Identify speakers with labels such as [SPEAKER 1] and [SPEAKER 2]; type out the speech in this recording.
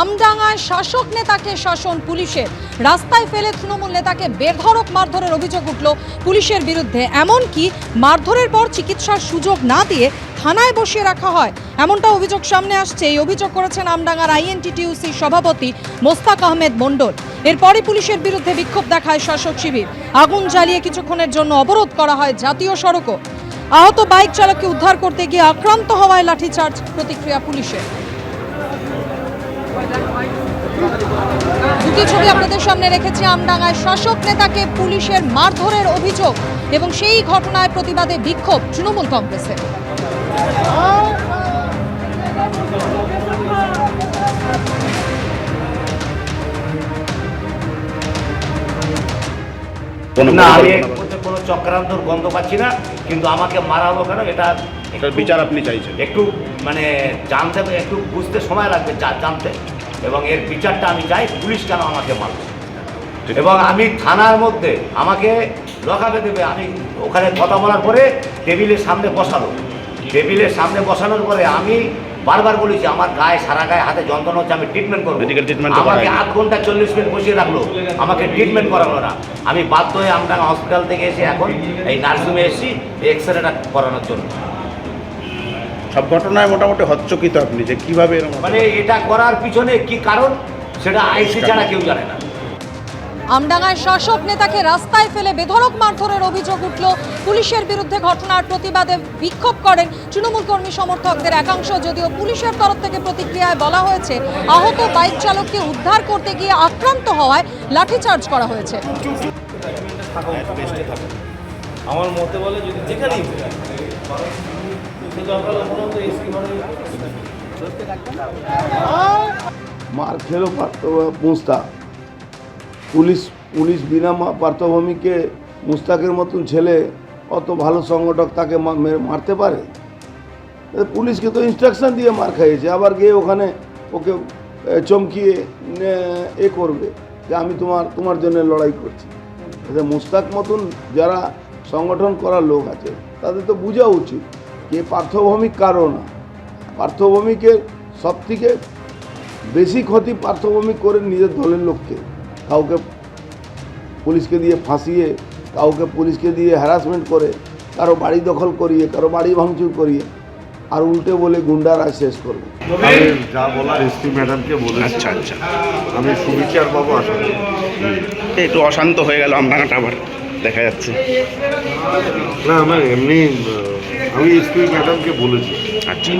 [SPEAKER 1] আমডাঙ্গায় শাসক নেতাকে শাসন পুলিশের। রাস্তায় ফেলে তৃণমূল নেতাকে বেধড়ক মারধরের অভিযোগ উঠল পুলিশের বিরুদ্ধে। এমনকি মারধরের পর চিকিৎসার সুযোগ না দিয়ে থানায় বসিয়ে রাখা হয়। এমনটা অভিযোগ সামনে আসছে। এই অভিযোগ করেছেন আমডাঙ্গার আইএনটিটিউসি সভাপতি মোস্তাক আহমেদ মণ্ডল। এরপরই পুলিশের বিরুদ্ধে বিক্ষোভ দেখায় শাসক শিবির। আগুন জ্বালিয়ে কিছুক্ষণের জন্য অবরোধ করা হয় জাতীয় সড়কও। আহত বাইক চালককে উদ্ধার করতে গিয়ে আক্রান্ত হওয়ায় লাঠিচার্জ প্রতিক্রিয়া পুলিশের। দুটি ছবি আপনাদের সামনে রেখেছি আমডাঙ্গায় শাসক নেতাকে পুলিশের মারধরের অভিযোগ এবং সেই ঘটনায় প্রতিবাদে বিক্ষোভ তৃণমূল কংগ্রেসের।
[SPEAKER 2] না আমি চক্রান্তর গন্ধ পাচ্ছি না কিন্তু আমাকে মারা হলো কেন এটা
[SPEAKER 3] এটার বিচার আপনি চাইছেন?
[SPEAKER 2] একটু মানে জানতে একটু বুঝতে সময় লাগবে জানতে। এবং এর বিচারটা আমি চাই পুলিশ কেন আমাকে মারলো? এবং আমি থানার মধ্যে আমাকে লকাপে দেবে আমি ওখানে কথা বলার পরে টেবিলের সামনে বসালো। টেবিলের সামনে বসানোর পরে আমি বারবার বলেছি আমার গায়ে সারা গায়ে হাতে যন্ত্রণা হচ্ছে আমি ট্রিটমেন্ট করব। আমাকে আধ ঘণ্টা চল্লিশ মিনিট বসিয়ে রাখল। আমাকে ট্রিটমেন্ট করালো না। আমি বাধ্য হয়ে আমডাঙ্গা হসপিটাল থেকে এসে এখন এই নার্সিংহোমে এসেছি এক্স রেটা করানোর জন্য।
[SPEAKER 3] সব ঘটনায় মোটামুটি হচ্চকিত আপনি যে কীভাবে এরকম
[SPEAKER 2] মানে এটা করার পিছনে কি কারণ সেটা আইসি ছাড়া কেউ জানে না।
[SPEAKER 1] আমডাঙ্গায় শাসক নেতাকে রাস্তায় ফেলে বেধড়ক মারধরের অভিযোগ উঠল। পুলিশের বিরুদ্ধে ঘটনার প্রতিবাদে বিক্ষোভ করেন তৃণমূল কর্মী সমর্থকদের একাংশ। যদিও পুলিশের তরফ থেকে প্রতিক্রিয়ায় বলা হয়েছে আহত বাইক চালককে উদ্ধার করতে গিয়ে আক্রান্ত হওয়ায় লাঠিচার্জ করা হয়েছে।
[SPEAKER 4] আমার মতে বলে যদি যেখানেই
[SPEAKER 5] পুলিশ পুলিশ বিনা পার্থভূমিকে মুস্তাকের মতন ছেলে অত ভালো সংগঠক তাকে মারতে পারে? পুলিশকে তো ইনস্ট্রাকশন দিয়ে মার খাইয়েছে আবার গিয়ে ওখানে ওকে চমকিয়ে এ, করবে যে আমি তোমার তোমার জন্য লড়াই করছি। মুস্তাক মতন যারা সংগঠন করার লোক আছে তাদের তো বোঝা উচিত যে পার্থভূমিক কারণ পার্থভূমিকে সব থেকে বেশি ক্ষতি পার্থভূমি করে নিজের দলের লোককে। কাউকে পুলিশকে দিয়ে ফাঁসিয়ে কাউকে পুলিশকে দিয়ে হ্যারাসমেন্ট করে কারও বাড়ি দখল করিয়ে কারও বাড়ি ভাঙচুর করিয়ে আর উল্টে বলে গুন্ডারা শেষ করবে।
[SPEAKER 6] আমি যা বলার এসপি ম্যাডামকে বলেছি।
[SPEAKER 3] আচ্ছা আচ্ছা।
[SPEAKER 6] আমি সুবিচার বাবু আসলে
[SPEAKER 3] একটু অশান্ত হয়ে গেল আমডাঙ্গাটা আবার দেখা যাচ্ছে।
[SPEAKER 6] না আমার এমনি আমি এসপি ম্যাডামকে বলেছি।
[SPEAKER 3] আচ্ছা।